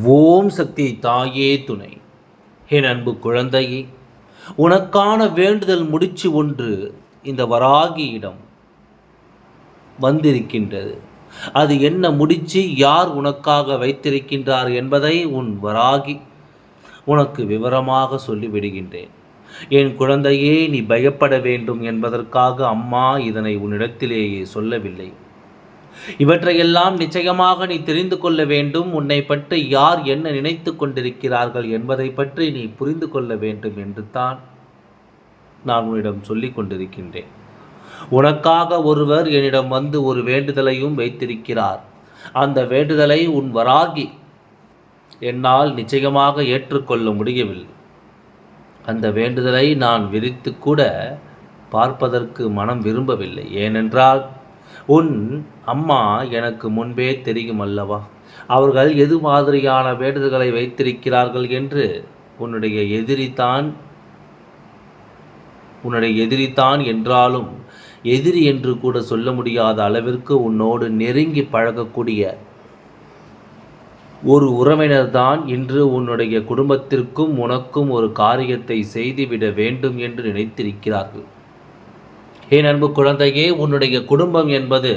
ஓம் சக்தி தாயே துணை. என் அன்பு குழந்தையே உனக்கான வேண்டுதல் முடிச்சு ஒன்று இந்த வராகியிடம் வந்திருக்கின்றது. அது என்ன முடிச்சு யார் உனக்காக வைத்திருக்கின்றார் என்பதை உன் வராகி உனக்கு விவரமாக சொல்லிவிடுகின்றேன். என் குழந்தையே நீ பயப்பட வேண்டும் என்பதற்காக அம்மா இதனை உன்னிடத்திலேயே சொல்லவில்லை. இவற்றையெல்லாம் நிச்சயமாக நீ தெரிந்து கொள்ள வேண்டும். உன்னை பற்றி யார் என்ன நினைத்து கொண்டிருக்கிறார்கள் என்பதை பற்றி நீ புரிந்து கொள்ள வேண்டும் என்று தான் நான் உன்னிடம் சொல்லிக் கொண்டிருக்கின்றேன். உனக்காக ஒருவர் என்னிடம் வந்து ஒரு வேண்டுதலையும் வைத்திருக்கிறார். அந்த வேண்டுதலை உன் வராகி என்னால் நிச்சயமாக ஏற்றுக்கொள்ள முடியவில்லை. அந்த வேண்டுதலை நான் விரித்து கூட பார்ப்பதற்கு மனம் விரும்பவில்லை. ஏனென்றால் உன் அம்மா எனக்கு முன்பே தெரியும் அல்லவா அவர்கள் எது மாதிரியான வேண்டுதல்களை வைத்திருக்கிறார்கள் என்று உன்னுடைய எதிரிதான் உன்னுடைய எதிரிதான் என்றாலும் எதிரி என்று கூட சொல்ல முடியாத அளவிற்கு உன்னோடு நெருங்கி பழகக்கூடிய ஒரு உறவினர் தான் இன்று உன்னுடைய குடும்பத்திற்கும் உனக்கும் ஒரு காரியத்தை செய்துவிட வேண்டும் என்று நினைத்திருக்கிறார்கள். என் அன்பு குழந்தையே உன்னுடைய குடும்பம் என்பது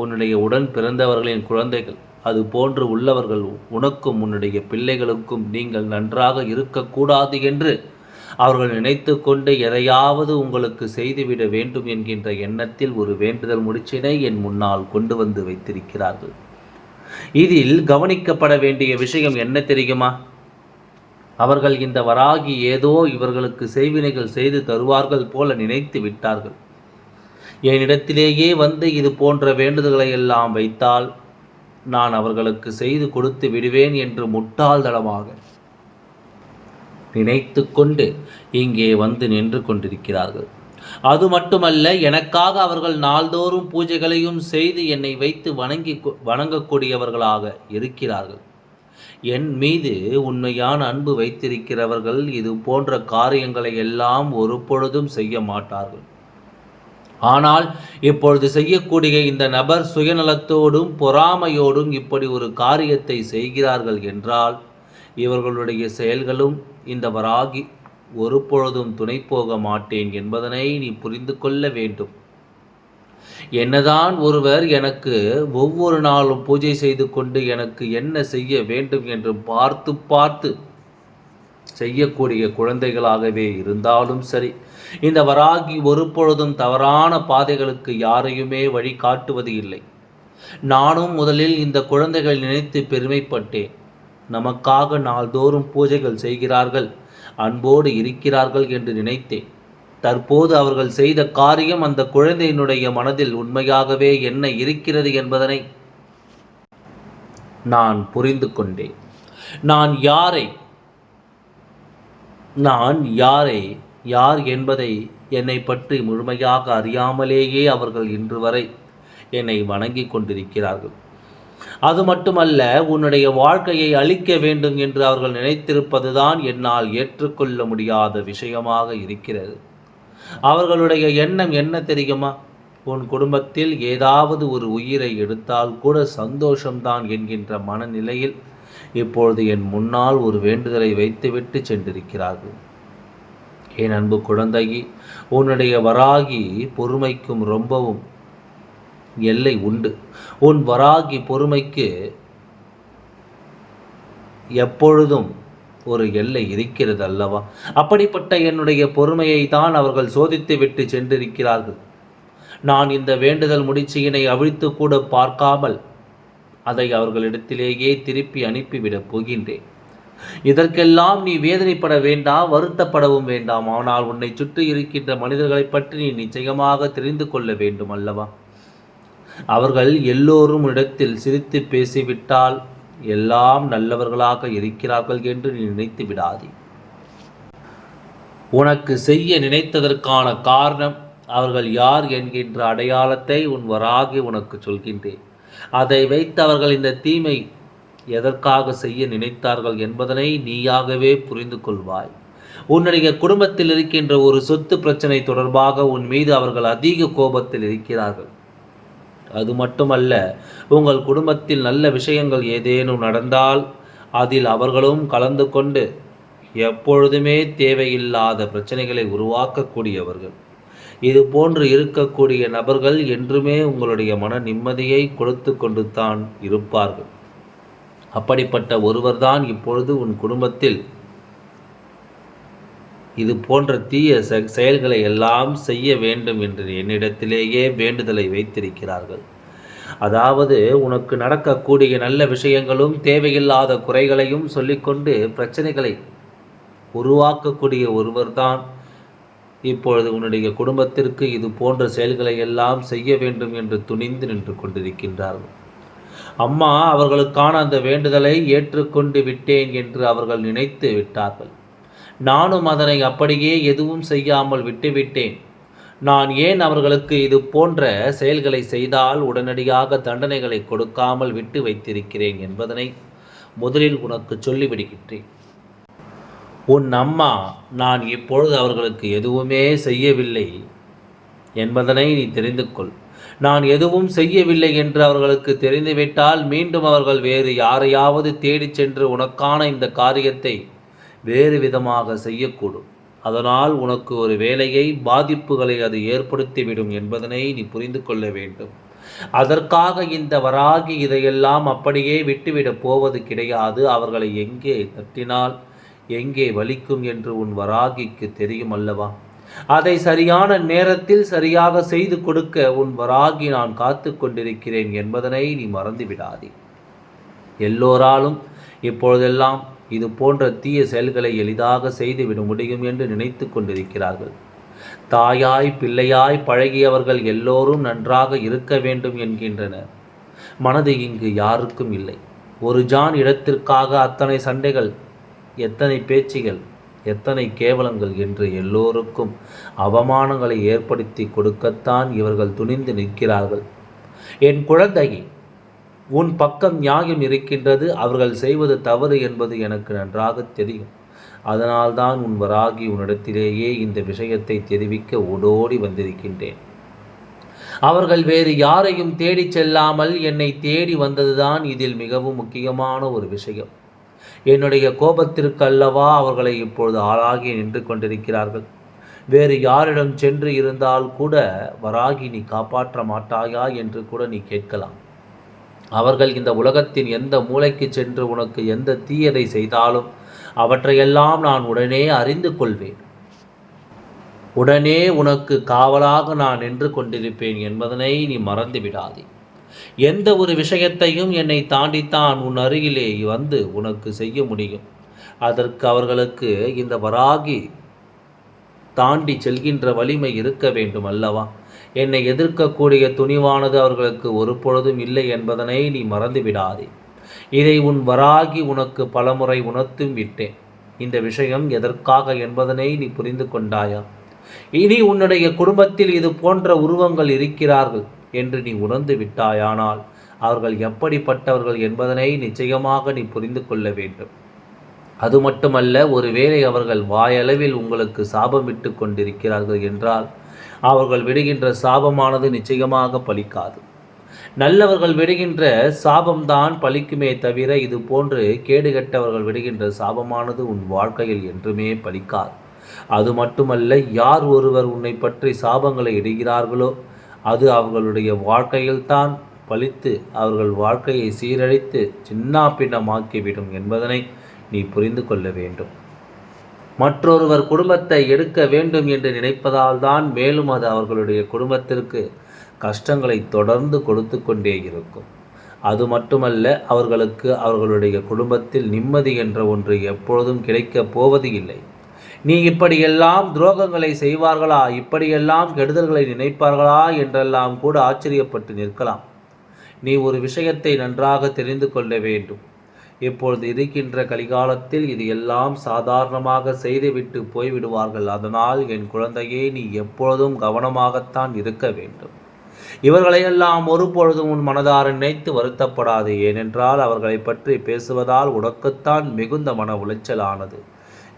உன்னுடைய உடன் பிறந்தவர்களின் குழந்தைகள். அது போன்று உள்ளவர்கள் உனக்கும் உன்னுடைய பிள்ளைகளுக்கும் நீங்கள் நன்றாக இருக்கக்கூடாது என்று அவர்கள் நினைத்து கொண்டு எதையாவது உங்களுக்கு செய்துவிட வேண்டும் என்கின்ற எண்ணத்தில் ஒரு வேண்டுதல் முடிச்சினை என் முன்னால் கொண்டு வந்து வைத்திருக்கிறார்கள். இதில் கவனிக்கப்பட வேண்டிய விஷயம் என்ன தெரியுமா? அவர்கள் இந்த வராகி ஏதோ இவர்களுக்கு செய்வினைகள் செய்து தருவார்கள் போல நினைத்து விட்டார்கள். என்னிடத்திலேயே வந்து இது போன்ற வேண்டுதல்களை எல்லாம் வைத்தால் நான் அவர்களுக்கு செய்து கொடுத்து விடுவேன் என்று முட்டாள்தளமாக நினைத்து கொண்டு இங்கே வந்து நின்று கொண்டிருக்கிறார்கள். அது மட்டுமல்ல எனக்காக அவர்கள் நாள்தோறும் பூஜைகளையும் செய்து என்னை வைத்து வணங்கி வணங்கக்கூடியவர்களாக இருக்கிறார்கள். என் மீது உண்மையான அன்பு வைத்திருக்கிறவர்கள் இது போன்ற காரியங்களை எல்லாம் ஒரு பொழுதும் செய்ய மாட்டார்கள். ஆனால் இப்பொழுது செய்யக்கூடிய இந்த நபர் சுயநலத்தோடும் பொறாமையோடும் இப்படி ஒரு காரியத்தை செய்கிறார்கள் என்றால் இவர்களுடைய செயல்களும் இந்த வராகி ஒரு பொழுதும் துணை போக மாட்டேன் என்பதனை நீ புரிந்து கொள்ள வேண்டும். என்னதான் ஒருவர் எனக்கு ஒவ்வொரு நாளும் பூஜை செய்து கொண்டு எனக்கு என்ன செய்ய வேண்டும் என்று பார்த்து பார்த்து செய்யக்கூடிய குழந்தைகளாகவே இருந்தாலும் சரி. இந்த வராகி ஒரு பொழுதும் தவறான பாதைகளுக்கு யாரையுமே வழி காட்டுவது இல்லை. நானும் முதலில் இந்த குழந்தைகள் நினைத்து பெருமைப்பட்டேன். நமக்காக நாள்தோறும் பூஜைகள் செய்கிறார்கள் அன்போடு இருக்கிறார்கள் என்று நினைத்தேன். தற்போது அவர்கள் செய்த காரியம் அந்த குழந்தையினுடைய மனதில் உண்மையாகவே என்ன இருக்கிறது என்பதனை நான் புரிந்து கொண்டேன். நான் யாரை நான் யாரை யார் என்பதை என்னை பற்றி முழுமையாக அறியாமலேயே அவர்கள் இன்று வரை என்னை வணங்கி கொண்டிருக்கிறார்கள். அது மட்டுமல்ல உன்னுடைய வாழ்க்கையை அழிக்க வேண்டும் என்று அவர்கள் நினைத்திருப்பதுதான் என்னால் ஏற்றுக்கொள்ள முடியாத விஷயமாக இருக்கிறது. அவர்களுடைய எண்ணம் என்ன தெரியுமா? உன் குடும்பத்தில் ஏதாவது ஒரு உயிரை எடுத்தால் கூட சந்தோஷம்தான் என்கின்ற மனநிலையில் இப்பொழுது என் முன்னால் ஒரு வேண்டுதலை வைத்துவிட்டு சென்றிருக்கிறார்கள். என் அன்பு குழந்தையே உன்னுடைய வராகி பொறுமைக்கும் ரொம்பவும் எல்லை உண்டு. உன் வராகி பொறுமைக்கு எப்பொழுதும் ஒரு எல்லை இருக்கிறது அல்லவா அப்படிப்பட்ட என்னுடைய பொறுமையை தான் அவர்கள் சோதித்து விட்டு சென்றிருக்கிறார்கள். நான் இந்த வேண்டுதல் முடிச்சியினை அவிழ்த்து கூட பார்க்காமல் அதை அவர்களிடத்திலேயே திருப்பி அனுப்பிவிடப் போகின்றேன். இதற்கெல்லாம் நீ வேதனைப்பட வேண்டாம் வருத்தப்படவும் வேண்டாம். ஆனால் உன்னை சுற்றி இருக்கின்ற மனிதர்களை பற்றி நீ நிச்சயமாக தெரிந்து கொள்ள வேண்டும் அல்லவா? அவர்கள் எல்லோரும் இடத்தில் சிரித்து பேசிவிட்டால் எல்லாம் நல்லவர்களாக இருக்கிறார்கள் என்று நீ நினைத்து விடாதே. உனக்கு செய்ய நினைத்ததற்கான காரணம் அவர்கள் யார் என்கின்ற அடையாளத்தை உன் வராகி உனக்கு சொல்கின்றேன். அதை வைத்து அவர்கள் இந்த தீமை எதற்காக செய்ய நினைத்தார்கள் என்பதனை நீயாகவே புரிந்து கொள்வாய். உன்னுடைய குடும்பத்தில் இருக்கின்ற ஒரு சொத்து பிரச்சனை தொடர்பாக உன் மீது அவர்கள் அதிக கோபத்தில் இருக்கிறார்கள். அது மட்டுமல்ல உங்கள் குடும்பத்தில் நல்ல விஷயங்கள் ஏதேனும் நடந்தால் அதில் அவர்களும் கலந்து கொண்டு எப்பொழுதுமே தேவையில்லாத பிரச்சனைகளை உருவாக்கக்கூடியவர்கள். இது போன்று இருக்கக்கூடிய நபர்கள் என்றுமே உங்களுடைய மன நிம்மதியை கொடுத்து கொண்டு தான் இருப்பார்கள். அப்படிப்பட்ட ஒருவர்தான் இப்பொழுது உன் குடும்பத்தில் இது போன்ற தீய செயல்களை எல்லாம் செய்ய வேண்டும் என்று என்னிடத்திலேயே வேண்டுதலை வைத்திருக்கிறார்கள். அதாவது உனக்கு நடக்கக்கூடிய நல்ல விஷயங்களும் தேவையில்லாத குறைகளையும் சொல்லிக்கொண்டு பிரச்சனைகளை உருவாக்கக்கூடிய ஒருவர்தான் இப்பொழுது உன்னுடைய குடும்பத்திற்கு இது போன்ற செயல்களை எல்லாம் செய்ய வேண்டும் என்று துணிந்து நின்று கொண்டிருக்கின்றார்கள். அம்மா அவர்களுக்கான அந்த வேண்டுதலை ஏற்றுக்கொண்டு விட்டேன் என்று அவர்கள் நினைத்து விட்டார்கள். நானும் அதனை அப்படியே எதுவும் செய்யாமல் விட்டுவிட்டேன். நான் ஏன் அவர்களுக்கு இது போன்ற செயல்களை செய்தால் உடனடியாக தண்டனைகளை கொடுக்காமல் விட்டு வைத்திருக்கிறேன் என்பதனை முதலில் உனக்கு சொல்லிவிடுகின்றேன். உன் அம்மா நான் இப்பொழுது அவர்களுக்கு எதுவுமே செய்யவில்லை என்பதனை நீ தெரிந்து கொள் நான் எதுவும் செய்யவில்லை என்று அவர்களுக்கு தெரிந்துவிட்டால் மீண்டும் அவர்கள் வேறு யாரையாவது தேடிச் சென்று உனக்கான இந்த காரியத்தை வேறு விதமாக செய்யக்கூடும். அதனால் உனக்கு ஒரு வேலையை பாதிப்புகளை அது ஏற்படுத்திவிடும் என்பதனை நீ புரிந்து கொள்ள வேண்டும். அதற்காக இந்த வராகி இதையெல்லாம் அப்படியே விட்டுவிடப் போவது கிடையாது. அவர்களை எங்கே தட்டினால் எங்கே வலிக்கும் என்று உன் வராகிக்கு தெரியும் அல்லவா? அதை சரியான நேரத்தில் சரியாக செய்து கொடுக்க உன் வராகி நான் காத்து கொண்டிருக்கிறேன் என்பதனை நீ மறந்துவிடாதே. எல்லோராலும் இப்பொழுதெல்லாம் இது போன்ற தீய செயல்களை எளிதாக செய்துவிட முடியும் என்று நினைத்து கொண்டிருக்கிறார்கள். தாயாய் பிள்ளையாய் பழகியவர்கள் எல்லோரும் நன்றாக இருக்க வேண்டும் என்கின்றனர் மனது இங்கு யாருக்கும் இல்லை. ஒரு ஜான் இடத்திற்காக அத்தனை சண்டைகள் எத்தனை பேச்சுகள் எத்தனை கேவலங்கள் என்று எல்லோருக்கும் அவமானங்களை ஏற்படுத்தி கொடுக்கத்தான் இவர்கள் துணிந்து நிற்கிறார்கள். என் குழந்தையை உன் பக்கம் நியாயம் இருக்கின்றது அவர்கள் செய்வது தவறு என்பது எனக்கு நன்றாக தெரியும். அதனால்தான் உன் வராகி உன்னிடத்திலேயே இந்த விஷயத்தை தெரிவிக்க ஓடோடி வந்திருக்கின்றேன். அவர்கள் வேறு யாரையும் தேடிச் செல்லாமல் என்னை தேடி வந்ததுதான் இதில் மிகவும் முக்கியமான ஒரு விஷயம். என்னுடைய கோபத்திற்கு அல்லவா அவர்களை இப்பொழுது ஆளாகி நின்று கொண்டிருக்கிறார்கள். வேறு யாரிடம் சென்று இருந்தால் கூட வராகி நீ காப்பாற்ற மாட்டாயா என்று கூட நீ கேட்கலாம். அவர்கள் இந்த உலகத்தின் எந்த மூளைக்கு சென்று உனக்கு எந்த தீயதை செய்தாலும் அவற்றையெல்லாம் நான் உடனே அறிந்து கொள்வேன். உடனே உனக்கு காவலாக நான் நின்று கொண்டிருப்பேன் என்பதனை நீ மறந்து விடாதே. எந்த ஒரு விஷயத்தையும் என்னை தாண்டித்தான் உன் அருகிலே வந்து உனக்கு செய்ய முடியும். அதற்கு அவர்களுக்கு இந்த வராகி தாண்டி செல்கின்ற வலிமை இருக்க வேண்டும் அல்லவா? என்னை எதிர்க்கக்கூடிய துணிவானது அவர்களுக்கு ஒரு பொழுதும் இல்லை என்பதனை நீ மறந்து விடாதே இதை உன் வராகி உனக்கு பலமுறை உணர்த்தும் விட்டேன். இந்த விஷயம் எதற்காக என்பதனை நீ புரிந்து கொண்டாயா? இனி உன்னுடைய குடும்பத்தில் இது போன்ற உருவங்கள் இருக்கிறார்கள். என்று நீ உணர்ந்து விட்டாயானால் அவர்கள் எப்படிப்பட்டவர்கள் என்பதனை நிச்சயமாக நீ புரிந்து கொள்ள வேண்டும். அது மட்டுமல்ல ஒருவேளை அவர்கள் வாயளவில் உங்களுக்கு சாபமிட்டு கொண்டிருக்கிறார்கள் என்றால் அவர்கள் விடுகின்ற சாபமானது நிச்சயமாக பலிக்காது. நல்லவர்கள் விடுகின்ற சாபம்தான் பலிக்குமே தவிர இது போன்று கேடுகட்டவர்கள் விடுகின்ற சாபமானது உன் வாழ்க்கையில் என்றுமே பலிக்காது. அது மட்டுமல்ல யார் ஒருவர் உன்னை பற்றி சாபங்களை இடுகிறார்களோ அது அவர்களுடைய வாழ்க்கையில்தான் பழித்து அவர்கள் வாழ்க்கையை சீரழித்து சின்னாபின்னமாக்கிவிடும் என்பதனை நீ புரிந்து கொள்ள வேண்டும். மற்றொருவர் குடும்பத்தை எடுக்க வேண்டும் என்று நினைப்பதால் தான் மேலும் அது அவர்களுடைய குடும்பத்திற்கு கஷ்டங்களை தொடர்ந்து கொடுத்து கொண்டே இருக்கும். அது மட்டுமல்ல அவர்களுக்கு அவர்களுடைய குடும்பத்தில் நிம்மதி என்ற ஒன்று எப்பொழுதும் கிடைக்கப் போவது இல்லை நீ இப்படியெல்லாம் துரோகங்களை செய்வார்களா? இப்படியெல்லாம் கெடுதல்களை நினைப்பார்களா? என்றெல்லாம் கூட ஆச்சரியப்பட்டு நிற்கலாம். நீ ஒரு விஷயத்தை நன்றாக தெரிந்து கொள்ள வேண்டும். இப்பொழுது இருக்கின்ற கலிகாலத்தில் இது எல்லாம் சாதாரணமாக செய்துவிட்டு போய்விடுவார்கள். அதனால் என் குழந்தையே நீ எப்பொழுதும் கவனமாகத்தான் இருக்க வேண்டும். இவர்களையெல்லாம் ஒருபொழுதும் உன் மனதார நினைத்து வருத்தப்படாது. ஏனென்றால் அவர்களை பற்றி பேசுவதால் உனக்குத்தான் மிகுந்த மன உளைச்சலானது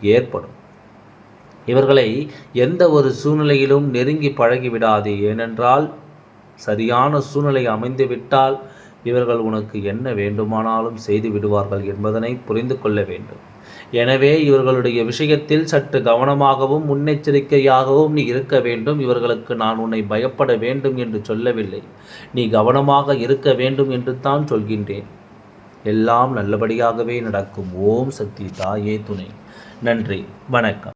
ஏற்படும். இவர்களை எந்த ஒரு சூழ்நிலையிலும் நெருங்கி பழகிவிடாது. ஏனென்றால் சரியான சூழ்நிலை அமைந்துவிட்டால் இவர்கள் உனக்கு என்ன வேண்டுமானாலும் செய்து விடுவார்கள் என்பதனை புரிந்து கொள்ள வேண்டும். எனவே இவர்களுடைய விஷயத்தில் சற்று கவனமாகவும் முன்னெச்சரிக்கையாகவும் நீ இருக்க வேண்டும். இவர்களுக்கு நான் உன்னை பயப்பட வேண்டும் என்று சொல்லவில்லை. நீ கவனமாக இருக்க வேண்டும் என்று தான் சொல்கின்றேன். எல்லாம் நல்லபடியாகவே நடக்கும். ஓம் சக்தி தாயே துணை. நன்றி. வணக்கம்.